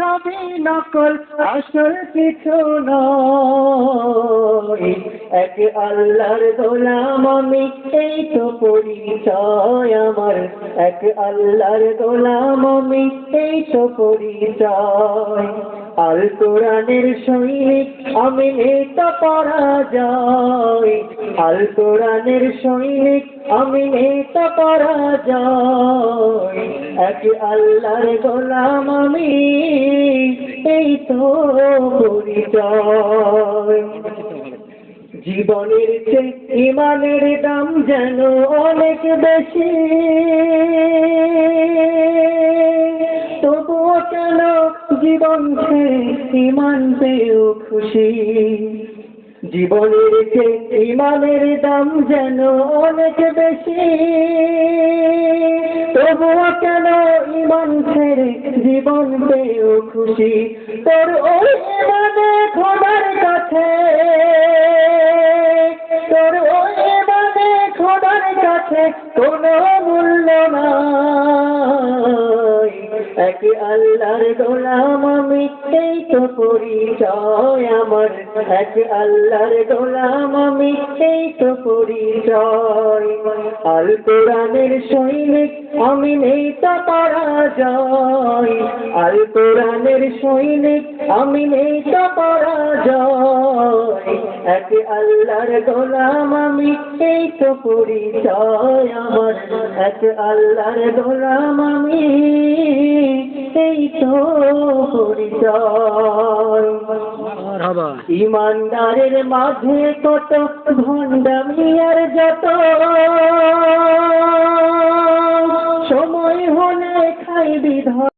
সবই নকল, আসল কিছু নয়। এক আল্লাহর গোলাম আমি, এই তো পরিচয় আমার। এক আল্লাহর গোলাম আমি, এই তো পরিচয়। আল কোরআনের সৈনিক, আমি নেতা পরাজয়। আল কোরআনের সৈনিক, আমি নেতা পরাজয়। এক আল্লাহর গোলাম আমি এই তো জীবনের চেয়ে ইমানের দাম যেন অনেক বেশি। তবুও কেন জীবন ইমান পেয়েও খুশি। জীবনের চেয়ে ইমানের দাম যেন অনেক বেশি। তবুও কেন ইমান ছেড়ে জীবন পেয়েও খুশি? তোর ওই ইমানে খোদার কাছে। তোর ওই ইমানে খোদার কাছে কোনো মূল্য নাই। এক আল্লাহর গোলাম আমি এই তো পরিচয় আমার। এক আল্লাহর গোলাম আমি এই তো পরিচয়। আল কোরআনের সৈনিক, আমি নেই তো পরাজয় আল কোরআনের সৈনিক, আমি নেই তো পরাজয় এক আল্লাহর গোলাম আমি এই তো পরিচয় আমার। এক আল্লাহর গোলাম আমি এই তো পরিচয়। ইমানদারের মাঝে কত ভণ্ডামি আর যত সময় হলে খাই বিধ